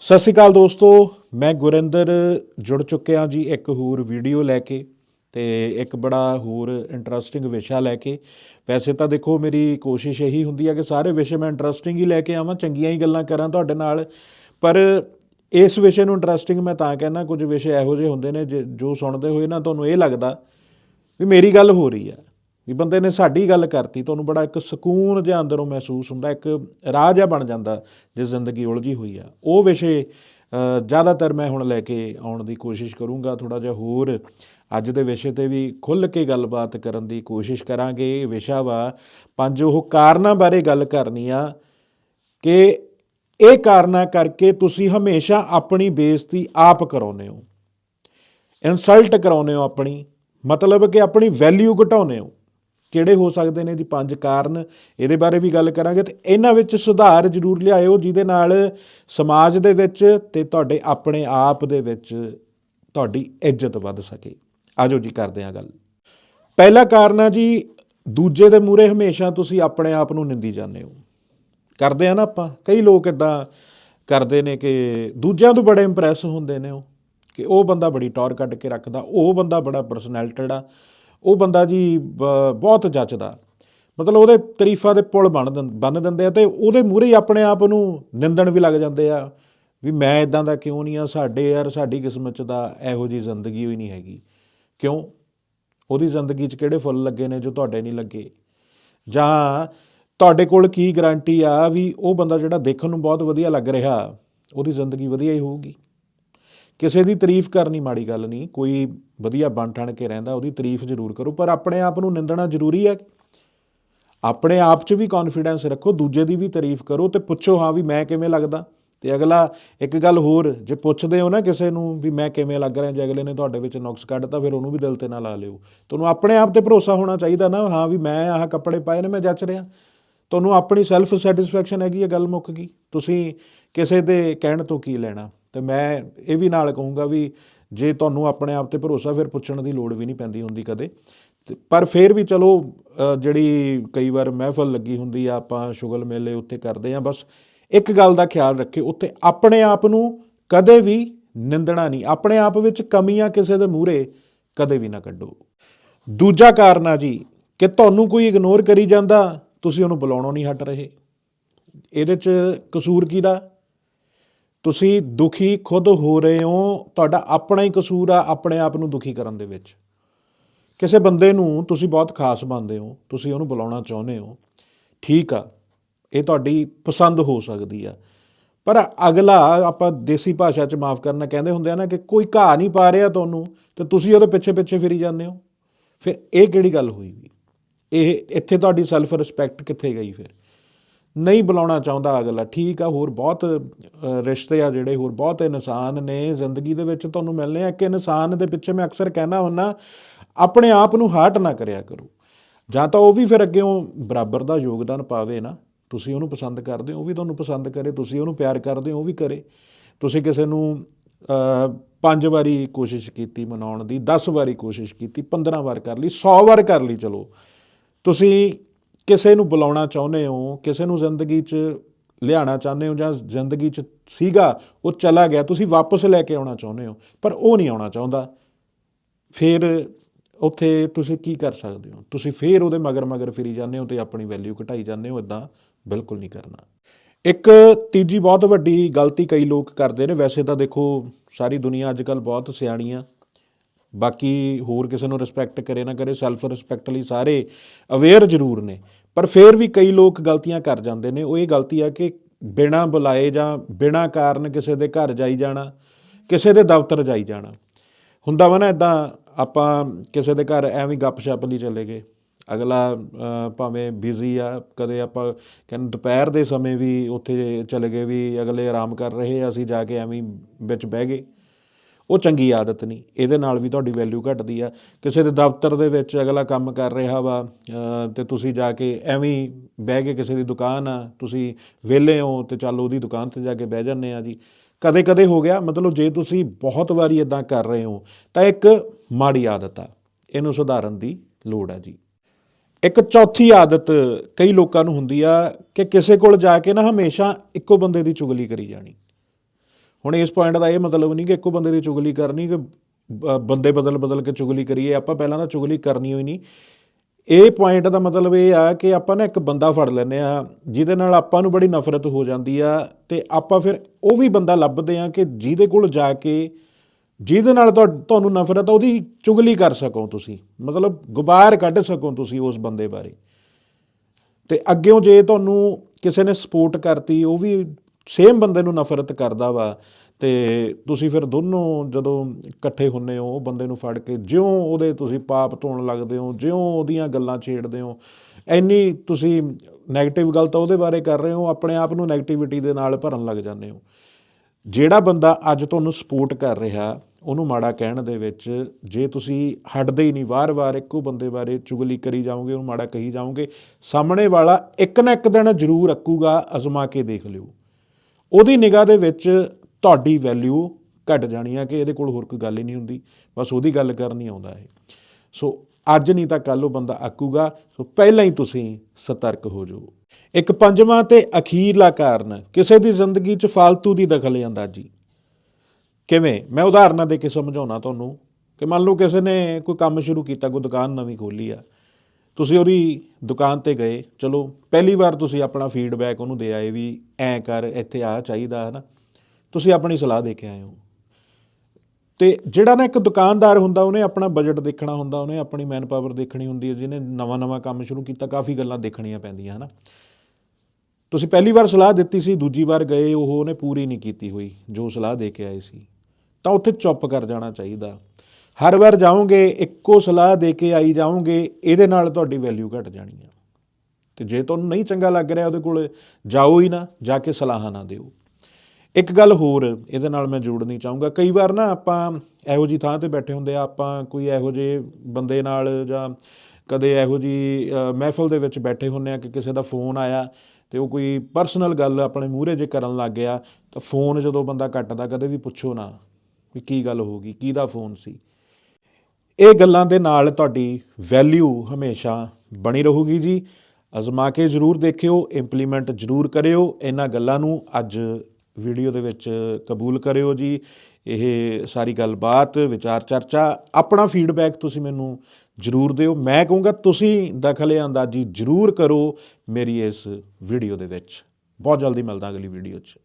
ਸਤਿ ਸ਼੍ਰੀ ਅਕਾਲ ਦੋਸਤੋ, ਮੈਂ ਗੁਰਿੰਦਰ ਜੁੜ ਚੁੱਕਿਆ ਜੀ ਇੱਕ ਹੋਰ ਵੀਡੀਓ ਲੈ ਕੇ ਤੇ ਇੱਕ ਬੜਾ ਹੋਰ ਇੰਟਰਸਟਿੰਗ ਵਿਸ਼ਾ ਲੈ ਕੇ। ਵੈਸੇ ਤਾਂ ਦੇਖੋ, ਮੇਰੀ ਕੋਸ਼ਿਸ਼ ਇਹੀ ਹੁੰਦੀ ਹੈ ਕਿ ਸਾਰੇ ਵਿਸ਼ੇ ਮੈਂ ਇੰਟਰਸਟਿੰਗ ਹੀ ਲੈ ਕੇ ਆਵਾਂ, ਚੰਗੀਆਂ ਹੀ ਗੱਲਾਂ ਕਰਾਂ ਤੁਹਾਡੇ ਨਾਲ। ਪਰ ਇਸ ਵਿਸ਼ੇ ਨੂੰ ਇੰਟਰਸਟਿੰਗ ਮੈਂ ਤਾਂ ਕਹਿੰਦਾ, ਕੁਝ ਵਿਸ਼ੇ ਇਹੋ ਜਿਹੇ ਹੁੰਦੇ ਨੇ ਜੇ- ਜੋ ਸੁਣਦੇ ਹੋਏ ਨਾ ਤੁਹਾਨੂੰ ਇਹ ਲੱਗਦਾ ਵੀ ਮੇਰੀ ਗੱਲ ਹੋ ਰਹੀ ਆ। ਵੀ ਬੰਦੇ ਨੇ ਸਾਡੀ ਗੱਲ ਕਰਤੀ ਤੁਹਾਨੂੰ ਬੜਾ ਇੱਕ ਸਕੂਨ ਜਿਹਾ ਅੰਦਰੋਂ ਮਹਿਸੂਸ ਹੁੰਦਾ, ਇੱਕ ਰਾਹ ਜਿਹਾ ਬਣ ਜਾਂਦਾ ਜੇ ਜ਼ਿੰਦਗੀ ਉਲਝੀ ਹੋਈ ਆ। ਉਹ ਵਿਸ਼ੇ ਜ਼ਿਆਦਾਤਰ ਮੈਂ ਹੁਣ ਲੈ ਕੇ ਆਉਣ ਦੀ ਕੋਸ਼ਿਸ਼ ਕਰੂੰਗਾ ਥੋੜਾ ਜਿਹਾ ਹੋਰ। ਅੱਜ ਦੇ ਵਿਸ਼ੇ ਤੇ ਵੀ ਖੁੱਲ੍ਹ ਕੇ ਗੱਲਬਾਤ ਕਰਨ ਦੀ ਕੋਸ਼ਿਸ਼ ਕਰਾਂਗੇ। ਇਹ ਵਿਸ਼ਾ ਵਾ, ਪੰਜ ਉਹ ਕਾਰਨਾਂ ਬਾਰੇ ਗੱਲ ਕਰਨੀ ਆ ਕਿ ਇਹ ਕਾਰਨਾਂ ਕਰਕੇ ਤੁਸੀਂ ਹਮੇਸ਼ਾ ਆਪਣੀ ਬੇਇੱਜ਼ਤੀ ਆਪ ਕਰਾਉਂਦੇ ਹੋ। ਇਨਸਲਟ ਕਰਾਉਂਦੇ ਹੋ ਆਪਣੀ, ਮਤਲਬ ਕਿ ਆਪਣੀ ਵੈਲਿਊ ਘਟਾਉਂਦੇ ਹੋ। ਕਿਹੜੇ ਹੋ ਸਕਦੇ ਨੇ ਜੀ ਪੰਜ ਕਾਰਨ? ਇਹਦੇ ਬਾਰੇ ਵੀ ਗੱਲ ਕਰਾਂਗੇ ਤੇ ਇਹਨਾਂ ਵਿੱਚ ਸੁਧਾਰ ਜ਼ਰੂਰ ਲਿਆਇਓ ਜਿਹਦੇ ਨਾਲ ਸਮਾਜ ਦੇ ਵਿੱਚ ਤੇ ਤੁਹਾਡੇ ਆਪਣੇ ਆਪ ਦੇ ਵਿੱਚ ਤੁਹਾਡੀ ਇੱਜ਼ਤ ਵੱਧ ਸਕੇ। ਆਜੋ ਜੀ ਕਰਦੇ ਹਾਂ ਗੱਲ। ਪਹਿਲਾ ਕਾਰਨ ਆ ਜੀ, ਦੂਜੇ ਦੇ ਮੂਹਰੇ ਹਮੇਸ਼ਾ ਤੁਸੀਂ ਆਪਣੇ ਆਪ ਨੂੰ ਨਿੰਦੀ ਜਾਂਦੇ ਹੋ। ਕਰਦੇ ਆ ਨਾ ਆਪਾਂ, ਕਈ ਲੋਕ ਇਦਾਂ ਕਰਦੇ ਨੇ ਕਿ ਦੂਜਿਆਂ ਤੋਂ ਬੜੇ ਇੰਪ੍ਰੈਸ ਹੁੰਦੇ ਨੇ ਉਹ, ਕਿ ਉਹ ਬੰਦਾ ਬੜੀ ਟੌਰ ਕੱਢ ਕੇ ਰੱਖਦਾ, ਉਹ ਬੰਦਾ ਬੜਾ ਪਰਸਨੈਲਿਟਡ ਆ ਉਹ ਬੰਦਾ ਜੀ ਬ- ਬਹੁਤ ਜੱਚਦਾ। ਮਤਲਬ ਉਹਦੇ ਤਾਰੀਫਾਂ ਦੇ ਪੁਲ ਬਣ ਦਿੰ- ਬੰਨ ਦਿੰਦੇ ਆ ਤੇ ਉਹਦੇ ਮੂਹਰੇ ਆਪਣੇ ਆਪ ਨੂੰ ਨਿੰਦਣ ਵੀ ਲੱਗ ਜਾਂਦੇ ਆ ਵੀ ਮੈਂ ਇਦਾਂ ਦਾ ਕਿਉਂ ਨਹੀਂ ਆ, ਸਾਡੇ ਯਾਰ, ਸਾਡੀ ਕਿਸਮਤ 'ਚ ਤਾਂ ਇਹੋ ਜੀ ਜ਼ਿੰਦਗੀ ਹੋਈ ਨਹੀਂ ਹੈਗੀ। ਕਿਉਂ? ਉਹਦੀ ਜ਼ਿੰਦਗੀ 'ਚ ਕਿਹੜੇ ਫੁੱਲ ਲੱਗੇ ਨੇ ਜੋ ਤੁਹਾਡੇ ਨਹੀਂ ਲੱਗੇ? ਜਾਂ ਤੁਹਾਡੇ ਕੋਲ ਕੀ ਗਾਰੰਟੀ ਆ ਵੀ ਉਹ ਬੰਦਾ ਜਿਹੜਾ ਦੇਖਣ ਨੂੰ ਬਹੁਤ ਵਧੀਆ ਲੱਗ ਰਿਹਾ, ਉਹਦੀ ਜ਼ਿੰਦਗੀ ਵਧੀਆ ਹੀ ਹੋਊਗੀ? ਕਿਸੇ ਦੀ ਤਾਰੀਫ ਕਰਨੀ ਮਾੜੀ ਗੱਲ ਨਹੀਂ, ਕੋਈ ਵਧੀਆ ਬਣ ਠਣ ਕੇ ਰਹਿੰਦਾ, ਉਹਦੀ ਤਾਰੀਫ ਜ਼ਰੂਰ ਕਰੋ, ਪਰ ਆਪਣੇ ਆਪ ਨੂੰ ਨਿੰਦਣਾ ਜ਼ਰੂਰੀ ਹੈ। ਆਪਣੇ ਆਪ 'ਚ ਵੀ ਕੌਨਫੀਡੈਂਸ ਰੱਖੋ, ਦੂਜੇ ਦੀ ਵੀ ਤਾਰੀਫ ਕਰੋ ਤੇ ਪੁੱਛੋ, ਹਾਂ ਵੀ ਮੈਂ ਕਿਵੇਂ ਲੱਗਦਾ? ਤੇ ਅਗਲਾ, ਇੱਕ ਗੱਲ ਹੋਰ, ਜੇ ਪੁੱਛਦੇ ਹੋ ਨਾ ਕਿਸੇ ਨੂੰ ਵੀ ਮੈਂ ਕਿਵੇਂ ਲੱਗ ਰਿਹਾ, ਜੇ ਅਗਲੇ ਨੇ ਤੁਹਾਡੇ ਵਿੱਚ ਨੁਕਸ ਕੱਢਤਾ, ਫਿਰ ਉਹਨੂੰ ਵੀ ਦਿਲ ਤੇ ਨਾ ਲਾ ਲਿਓ। ਤੁਹਾਨੂੰ ਆਪਣੇ ਆਪ ਤੇ ਭਰੋਸਾ ਹੋਣਾ ਚਾਹੀਦਾ ਨਾ, ਹਾਂ ਵੀ ਮੈਂ ਆਹ ਕੱਪੜੇ ਪਾਏ ਨੇ, ਮੈਂ ਜੱਚ ਰਿਹਾ। ਤੁਹਾਨੂੰ ਆਪਣੀ ਸੈਲਫ ਸੈਟੀਸਫੈਕਸ਼ਨ ਹੈਗੀ ਇਹ ਗੱਲ ਮੁੱਕ ਗਈ। ਤੁਸੀਂ ਕਿਸੇ ਦੇ ਕਹਿਣ ਤੋਂ ਕੀ ਲੈਣਾ? ਤੇ ਮੈਂ ਇਹ ਵੀ ਨਾਲ ਕਹੂੰਗਾ ਵੀ ਜੇ ਤੁਹਾਨੂੰ ਆਪਣੇ ਆਪ ਤੇ ਭਰੋਸਾ, ਫਿਰ ਪੁੱਛਣ ਦੀ ਲੋੜ ਵੀ ਨਹੀਂ ਪੈਂਦੀ ਹੁੰਦੀ ਕਦੇ। ਤੇ ਪਰ ਫਿਰ ਵੀ ਚਲੋ ਜਿਹੜੀ ਕਈ ਵਾਰ ਮਹਿਫਲ ਲੱਗੀ ਹੁੰਦੀ ਆ, ਆਪਾਂ ਸ਼ੁਗਲ ਮੇਲੇ ਉੱਤੇ ਕਰਦੇ ਆ ਬਸ ਇੱਕ ਗੱਲ ਦਾ ਖਿਆਲ ਰੱਖੇ ਉੱਤੇ ਆਪਣੇ ਆਪ ਨੂੰ ਕਦੇ ਵੀ ਨਿੰਦਣਾ ਨਹੀਂ। ਆਪਣੇ ਆਪ ਵਿੱਚ ਕਮੀਆਂ ਕਿਸੇ ਦੇ ਮੂਹਰੇ ਕਦੇ ਵੀ ਨਾ ਕੱਢੋ। ਦੂਜਾ ਕਾਰਨ ਆ ਜੀ, ਕਿ ਤੁਹਾਨੂੰ ਕੋਈ ਇਗਨੋਰ ਕਰੀ ਜਾਂਦਾ, ਤੁਸੀਂ ਉਹਨੂੰ ਬੁਲਾਉਣੋਂ ਨਹੀਂ ਹਟ ਰਹੇ। ਇਹਦੇ 'ਚ ਕਸੂਰ ਕਿਹਦਾ ਤੁਸੀਂ ਦੁਖੀ ਖੁਦ ਹੋ ਰਹੇ ਹੋ, ਤੁਹਾਡਾ ਆਪਣਾ ਹੀ ਕਸੂਰ ਆ ਆਪਣੇ ਆਪ ਨੂੰ ਦੁਖੀ ਕਰਨ ਦੇ ਵਿੱਚ। ਕਿਸੇ ਬੰਦੇ ਨੂੰ ਤੁਸੀਂ ਬਹੁਤ ਖਾਸ ਮੰਨਦੇ ਹੋ, ਤੁਸੀਂ ਉਹਨੂੰ ਬੁਲਾਉਣਾ ਚਾਹੁੰਦੇ ਹੋ, ਠੀਕ ਆ, ਇਹ ਤੁਹਾਡੀ ਪਸੰਦ ਹੋ ਸਕਦੀ ਆ। ਪਰ ਅਗਲਾ, ਆਪਾਂ ਦੇਸੀ ਭਾਸ਼ਾ 'ਚ ਮਾਫ ਕਰਨਾ ਕਹਿੰਦੇ ਹੁੰਦੇ ਆ ਨਾ ਕਿ ਕੋਈ ਘਾਹ ਨਹੀਂ ਪਾ ਰਿਹਾ ਤੁਹਾਨੂੰ, ਤੇ ਤੁਸੀਂ ਉਹਦੇ ਪਿੱਛੇ ਪਿੱਛੇ ਫਿਰੀ ਜਾਂਦੇ ਹੋ। ਫਿਰ ਇਹ ਕਿਹੜੀ ਗੱਲ ਹੋਈ ਵੀ? ਇਹ, ਇੱਥੇ ਤੁਹਾਡੀ ਸੈਲਫ ਰਿਸਪੈਕਟ ਕਿੱਥੇ ਗਈ ਫਿਰ? ਨਹੀਂ ਬੁਲਾਉਣਾ ਚਾਹੁੰਦਾ ਅਗਲਾ। ਠੀਕ ਆ, ਹੋਰ ਬਹੁਤ ਰਿਸ਼ਤੇ ਆ ਜਿਹੜੇ, ਹੋਰ ਬਹੁਤ ਇਨਸਾਨ ਨੇ ਜ਼ਿੰਦਗੀ ਦੇ ਵਿੱਚ ਤੁਹਾਨੂੰ ਮਿਲਨੇ ਆ। ਕਿ ਇਨਸਾਨ ਦੇ ਪਿੱਛੇ ਮੈਂ ਅਕਸਰ ਕਹਿਣਾ ਹੁੰਨਾ ਆਪਣੇ ਆਪ ਨੂੰ ਹਾਰਟ ਨਾ ਕਰਿਆ ਕਰੋ। ਜਾਂ ਤਾਂ ਉਹ ਵੀ ਫਿਰ ਅੱਗੇੋਂ ਬਰਾਬਰ ਦਾ ਯੋਗਦਾਨ ਪਾਵੇ ਨਾ। ਤੁਸੀਂ ਉਹਨੂੰ ਪਸੰਦ ਕਰਦੇ ਹੋ, ਉਹ ਵੀ ਤੁਹਾਨੂੰ ਪਸੰਦ ਕਰੇ। ਤੁਸੀਂ ਉਹਨੂੰ ਪਿਆਰ ਕਰਦੇ ਹੋ, ਉਹ ਵੀ ਕਰੇ। ਤੁਸੀਂ ਕਿਸੇ ਨੂੰ ਪੰਜ ਵਾਰੀ ਕੋਸ਼ਿਸ਼ ਕੀਤੀ ਮਨਾਉਣ ਦੀ 10 ਵਾਰੀ ਕੋਸ਼ਿਸ਼ ਕੀਤੀ 15 ਵਾਰ ਕਰ ਲਈ 100 ਵਾਰ ਕਰ ਲਈ, ਚਲੋ। ਤੁਸੀਂ ਕਿਸੇ ਨੂੰ ਬੁਲਾਉਣਾ ਚਾਹੁੰਦੇ ਹੋ, ਕਿਸੇ ਨੂੰ ਜ਼ਿੰਦਗੀ 'ਚ ਲਿਆਉਣਾ ਚਾਹੁੰਦੇ ਹੋ ਜਾਂ ਜ਼ਿੰਦਗੀ 'ਚ ਸੀਗਾ, ਉਹ ਚਲਾ ਗਿਆ, ਤੁਸੀਂ ਵਾਪਸ ਲੈ ਕੇ ਆਉਣਾ ਚਾਹੁੰਦੇ ਹੋ, ਪਰ ਉਹ ਨਹੀਂ ਆਉਣਾ ਚਾਹੁੰਦਾ। ਫਿਰ ਉੱਥੇ ਤੁਸੀਂ ਕੀ ਕਰ ਸਕਦੇ ਹੋ? ਤੁਸੀਂ ਫਿਰ ਉਹਦੇ ਮਗਰ ਮਗਰ ਫਿਰੀ ਜਾਂਦੇ ਹੋ ਤੇ ਆਪਣੀ ਵੈਲਿਊ ਘਟਾਈ ਜਾਂਦੇ ਹੋ ਇਦਾਂ ਬਿਲਕੁਲ ਨਹੀਂ ਕਰਨਾ। ਇੱਕ ਤੀਜੀ ਬਹੁਤ ਵੱਡੀ ਗਲਤੀ ਕਈ ਲੋਕ ਕਰਦੇ ਨੇ, ਵੈਸੇ ਤਾਂ ਦੇਖੋ ਸਾਰੀ ਦੁਨੀਆ ਅੱਜ ਕੱਲ ਬਹੁਤ ਸਿਆਣੀ ਆ। ਬਾਕੀ ਹੋਰ ਕਿਸੇ ਨੂੰ ਰਿਸਪੈਕਟ ਕਰੇ ਨਾ ਕਰੇ ਸੈਲਫ ਰਿਸਪੈਕਟ ਲਈ ਸਾਰੇ ਅਵੇਅਰ ਜ਼ਰੂਰ ਨੇ। ਪਰ ਫਿਰ ਵੀ ਕਈ ਲੋਕ ਗਲਤੀਆਂ ਕਰ ਜਾਂਦੇ ਨੇ। ਉਹ ਇਹ ਗਲਤੀ ਆ ਕਿ ਬਿਨਾਂ ਬੁਲਾਏ ਜਾਂ ਬਿਨਾਂ ਕਾਰਨ ਕਿਸੇ ਦੇ ਘਰ ਜਾਈ ਜਾਣਾ, ਕਿਸੇ ਦੇ ਦਫ਼ਤਰ ਜਾਈ ਜਾਣਾ। ਹੁੰਦਾ ਵਾ ਨਾ ਇਦਾਂ ਆਪਾਂ ਕਿਸੇ ਦੇ ਘਰ ਐਵੇਂ ਗੱਪਸ਼ਪ ਲਈ ਚਲੇ ਗਏ। ਅਗਲਾ ਭਾਵੇਂ ਬਿਜ਼ੀ ਆ, ਕਦੇ ਆਪਾਂ ਕਹਿੰਦੇ ਦੁਪਹਿਰ ਦੇ ਸਮੇਂ ਵੀ ਉੱਥੇ ਚਲੇ ਗਏ ਵੀ ਅਗਲੇ ਆਰਾਮ ਕਰ ਰਹੇ ਆ, ਅਸੀਂ ਜਾ ਕੇ ਐਵੇਂ ਵਿੱਚ ਬਹਿ ਗਏ। ਉਹ ਚੰਗੀ ਆਦਤ ਨਹੀਂ। ਇਹਦੇ ਨਾਲ ਵੀ ਤੁਹਾਡੀ ਵੈਲਿਊ ਘਟਦੀ ਆ। ਕਿਸੇ ਦੇ ਦਫ਼ਤਰ ਦੇ ਵਿੱਚ ਅਗਲਾ ਕੰਮ ਕਰ ਰਿਹਾ ਵਾ ਅ, ਤੇ ਤੁਸੀਂ ਜਾ ਕੇ ਐਵੇਂ ਬਹਿ ਕੇ ਕਿਸੇ ਦੀ ਦੁਕਾਨ ਆ ਤੁਸੀਂ ਵਿਹਲੇ ਹੋ ਤੇ ਚੱਲ ਉਹਦੀ ਦੁਕਾਨ ਤੇ ਜਾ ਕੇ ਬਹਿ ਜਾਂਦੇ ਆ ਜੀ। ਕਦੇ ਕਦੇ ਹੋ ਗਿਆ ਮਤਲਬ ਜੇ ਤੁਸੀਂ ਬਹੁਤ ਵਾਰੀ ਇਦਾਂ ਕਰ ਰਹੇ ਹੋ ਤਾਂ ਇੱਕ ਮਾੜੀ ਆਦਤ ਆ। ਇਹਨੂੰ ਸੁਧਾਰਨ ਦੀ ਲੋੜ ਆ ਜੀ। ਇੱਕ ਚੌਥੀ ਆਦਤ ਕਈ ਲੋਕਾਂ ਨੂੰ ਹੁੰਦੀ ਆ ਕਿ ਕਿਸੇ ਕੋਲ ਜਾ ਕੇ ਨਾ ਹਮੇਸ਼ਾ ਇੱਕੋ ਬੰਦੇ ਦੀ ਚੁਗਲੀ ਕਰੀ ਜਾਣੀ। ਹੁਣ ਇਸ ਪੁਆਇੰਟ ਦਾ ਇਹ ਮਤਲਬ ਨਹੀਂ ਕਿ ਇੱਕੋ ਬੰਦੇ ਦੀ ਚੁਗਲੀ ਕਰਨੀ ਕਿ ਬ- ਬੰਦੇ ਬਦਲ ਬਦਲ ਕੇ ਚੁਗਲੀ ਕਰੀਏ, ਆਪਾਂ ਪਹਿਲਾਂ ਤਾਂ ਚੁਗਲੀ ਕਰਨੀ ਹੋਈ ਨਹੀਂ। ਇਹ ਪੁਆਇੰਟ ਦਾ ਮਤਲਬ ਇਹ ਆ ਕਿ ਆਪਾਂ ਨਾ ਇੱਕ ਬੰਦਾ ਫੜ ਲੈਂਦੇ ਆ, ਜਿਹਦੇ ਨਾਲ ਆਪਾਂ ਨੂੰ ਬੜੀ ਨਫ਼ਰਤ ਹੋ ਜਾਂਦੀ ਆ ਤੇ ਆਪਾਂ ਫਿਰ ਉਹ ਵੀ ਬੰਦਾ ਲੱਭਦੇ ਆ ਕਿ ਜਿਹਦੇ ਕੋਲ ਜਾ ਕੇ, ਜਿਹਦੇ ਨਾਲ ਤੁਹਾਨੂੰ ਨਫ਼ਰਤ ਆ, ਉਹਦੀ ਚੁਗਲੀ ਕਰ ਸਕੋ ਤੁਸੀਂ। ਮਤਲਬ ਗੁਬਾਰ ਕੱਢ ਸਕੋ ਤੁਸੀਂ ਉਸ ਬੰਦੇ ਬਾਰੇ। ਤੇ ਅੱਗਿਓਂ ਜੇ ਤੁਹਾਨੂੰ ਕਿਸੇ ਨੇ ਸਪੋਰਟ ਕਰਤੀ, ਉਹ ਵੀ ਸੇਮ ਬੰਦੇ ਨੂੰ ਨਫ਼ਰਤ ਕਰਦਾ ਵਾ ਤੇ ਤੁਸੀਂ ਫਿਰ ਦੋਨੋਂ ਜਦੋਂ ਇਕੱਠੇ ਹੁੰਨੇ ਹੋ, ਉਹ ਬੰਦੇ ਨੂੰ ਫੜ ਕੇ ਜਿਉਂ ਉਹਦੇ ਤੁਸੀਂ ਪਾਪ ਧੋਣ ਲੱਗਦੇ ਹੋ, ਜਿਉਂ ਉਹਦੀਆਂ ਗੱਲਾਂ ਛੇੜਦੇ ਹੋ, ਐਨੀ ਤੁਸੀਂ 네ਗੇਟਿਵ ਗੱਲ ਤਾਂ ਉਹਦੇ ਬਾਰੇ ਕਰ ਰਹੇ ਹੋ, ਆਪਣੇ ਆਪ ਨੂੰ 네ਗੇਟਿਵਿਟੀ ਦੇ ਨਾਲ ਭਰਨ ਲੱਗ ਜਾਂਦੇ ਹੋ। ਜਿਹੜਾ ਬੰਦਾ ਅੱਜ ਤੁਹਾਨੂੰ ਸਪੋਰਟ ਕਰ ਰਿਹਾ, ਉਹਨੂੰ ਮਾੜਾ ਕਹਿਣ ਦੇ ਵਿੱਚ ਜੇ ਤੁਸੀਂ ਹਟਦੇ ਹੀ ਨਹੀਂ, ਵਾਰ-ਵਾਰ ਇੱਕੋ ਬੰਦੇ ਬਾਰੇ ਚੁਗਲੀ ਕਰੀ ਜਾਓਗੇ, ਉਹਨੂੰ ਮਾੜਾ ਕਹੀ ਜਾਓਗੇ, ਸਾਹਮਣੇ ਵਾਲਾ ਇੱਕ ਨਾ ਇੱਕ ਦਿਨ ਜ਼ਰੂਰ ਅੱਕੂਗਾ ਅਜ਼ਮਾ ਕੇ ਦੇਖ ਲਿਓ। ਉਹਦੀ ਨਿਗਾਹ ਦੇ ਵਿੱਚ ਤੁਹਾਡੀ ਵੈਲਿਊ ਘਟ ਜਾਣੀ ਆ ਕਿ ਇਹਦੇ ਕੋਲ ਹੋਰ ਕੋਈ ਗੱਲ ਹੀ ਨਹੀਂ ਹੁੰਦੀ। ਬਸ ਉਹਦੀ ਗੱਲ ਕਰਨੀ ਆਉਂਦਾ ਇਹ। ਸੋ ਅੱਜ ਨਹੀਂ ਤਾਂ ਕੱਲ ਉਹ ਬੰਦਾ ਆਕੂਗਾ। ਸੋ ਪਹਿਲਾਂ ਹੀ ਤੁਸੀਂ ਸਤਰਕ ਹੋ ਜਾਓ। ਇੱਕ ਪੰਜਵਾਂ ਤੇ ਅਖੀਰਲਾ ਕਾਰਨ, ਕਿਸੇ ਦੀ ਜ਼ਿੰਦਗੀ 'ਚ ਫालतू ਦੀ ਦਖਲ ਅੰਦਾਜ਼ੀ ਕਿਵੇਂ? ਮੈਂ ਉਦਾਹਰਨਾਂ ਦੇ ਕੇ ਸਮਝਾਉਣਾ ਤੁਹਾਨੂੰ ਕਿ ਮੰਨ ਲਓ ਕਿਸੇ ਨੇ ਕੋਈ ਕੰਮ ਸ਼ੁਰੂ ਕੀਤਾ, ਕੋਈ ਦੁਕਾਨ ਨਵੀਂ ਖੋਲੀ ਆ। ਤੁਸੀਂ ਉਹਦੀ ਦੁਕਾਨ ਤੇ ਗਏ, ਚਲੋ, ਪਹਿਲੀ ਵਾਰ ਤੁਸੀਂ ਆਪਣਾ ਫੀਡਬੈਕ ਉਹਨੂੰ ਦੇ ਆਏ ਵੀ ਐਂ ਕਰ, ਇੱਥੇ ਆ ਚਾਹੀਦਾ ਹੈ ਨਾ ਤੁਸੀਂ ਆਪਣੀ ਸਲਾਹ ਦੇ ਕੇ ਆਏ ਹੋ। ਤੇ ਜਿਹੜਾ ਨਾ ਇੱਕ ਦੁਕਾਨਦਾਰ ਹੁੰਦਾ, ਉਹਨੇ ਆਪਣਾ ਬਜਟ ਦੇਖਣਾ ਹੁੰਦਾ, ਉਹਨੇ ਆਪਣੀ ਮੈਨ ਪਾਵਰ ਦੇਖਣੀ ਹੁੰਦੀ ਹੈ, ਜਿਹਨੇ ਨਵਾਂ ਨਵਾਂ ਕੰਮ ਸ਼ੁਰੂ ਕੀਤਾ, ਕਾਫੀ ਗੱਲਾਂ ਦੇਖਣੀਆਂ ਪੈਂਦੀਆਂ, ਹਨਾ? ਤੁਸੀਂ ਪਹਿਲੀ ਵਾਰ ਸਲਾਹ ਦਿੱਤੀ ਸੀ, ਦੂਜੀ ਵਾਰ ਗਏ, ਉਹ ਉਹਨੇ ਪੂਰੀ ਨਹੀਂ ਕੀਤੀ ਹੋਈ, ਜੋ ਸਲਾਹ ਦੇ ਕੇ ਆਏ ਸੀ। ਤਾਂ ਉੱਥੇ ਚੁੱਪ ਕਰ ਜਾਣਾ ਚਾਹੀਦਾ। ਹਰ ਵਾਰ ਜਾਓਗੇ, ਇੱਕੋ ਸਲਾਹ ਦੇ ਕੇ ਆਈ ਜਾਓਗੇ, ਇਹਦੇ ਨਾਲ ਤੁਹਾਡੀ ਵੈਲਿਊ ਘਟ ਜਾਣੀ ਆ। ਤੇ ਜੇ ਤੁਹਾਨੂੰ ਨਹੀਂ ਚੰਗਾ ਲੱਗ ਰਿਹਾ ਉਹਦੇ ਕੋਲ, ਜਾਓ ਹੀ ਨਾ, ਜਾ ਕੇ ਸਲਾਹਾਂ ਨਾ ਦਿਓ। ਇੱਕ ਗੱਲ ਹੋਰ, ਇਹਦੇ ਨਾਲ ਮੈਂ ਜੋੜਨੀ ਚਾਹੂੰਗਾ। ਕਈ ਵਾਰ ਨਾ ਆਪਾਂ ਇਹੋ ਜੀ ਥਾਂ ਤੇ ਬੈਠੇ ਹੁੰਦੇ ਆ, ਆਪਾਂ ਕੋਈ ਇਹੋ ਜਿਹੇ ਬੰਦੇ ਨਾਲ ਜਾਂ ਕਦੇ ਇਹੋ ਜੀ ਮਹਿਫਲ ਦੇ ਵਿੱਚ ਬੈਠੇ ਹੁੰਨੇ ਆ ਕਿ ਕਿਸੇ ਦਾ ਫੋਨ ਆਇਆ ਤੇ ਉਹ ਕੋਈ ਪਰਸਨਲ ਗੱਲ ਆਪਣੇ ਮੂਹਰੇ ਜੇ ਕਰਨ ਲੱਗ ਗਿਆ, ਤਾਂ ਫੋਨ ਜਦੋਂ ਬੰਦਾ ਕੱਟਦਾ, ਕਦੇ ਵੀ ਪੁੱਛੋ ਨਾ ਵੀ ਕੀ ਗੱਲ ਹੋ ਗਈ, ਕਿਹਦਾ ਫੋਨ ਸੀ। ਇਹ ਗੱਲਾਂ ਦੇ ਨਾਲ ਤੁਹਾਡੀ ਵੈਲਿਊ ਹਮੇਸ਼ਾ ਬਣੀ ਰਹੂਗੀ ਜੀ। ਅਜ਼ਮਾ ਕੇ ਜ਼ਰੂਰ ਦੇਖਿਓ ਇੰਪਲੀਮੈਂਟ ਜ਼ਰੂਰ ਕਰਿਓ। ਇਹਨਾਂ ਗੱਲਾਂ ਨੂੰ ਅੱਜ ਵੀਡੀਓ ਦੇ ਵਿੱਚ ਕਬੂਲ ਕਰਿਓ ਜੀ। ਇਹ ਸਾਰੀ ਗੱਲਬਾਤ, ਵਿਚਾਰ ਚਰਚਾ, ਆਪਣਾ ਫੀਡਬੈਕ ਤੁਸੀਂ ਮੈਨੂੰ ਜ਼ਰੂਰ ਦਿਓ। ਮੈਂ ਕਹੂੰਗਾ ਤੁਸੀਂ ਦਖਲ ਅੰਦਾਜ਼ੀ ਜ਼ਰੂਰ ਕਰੋ ਮੇਰੀ ਇਸ ਵੀਡੀਓ ਦੇ ਵਿੱਚ। ਬਹੁਤ ਜਲਦੀ ਮਿਲਦਾ ਅਗਲੀ ਵੀਡੀਓ 'ਚ।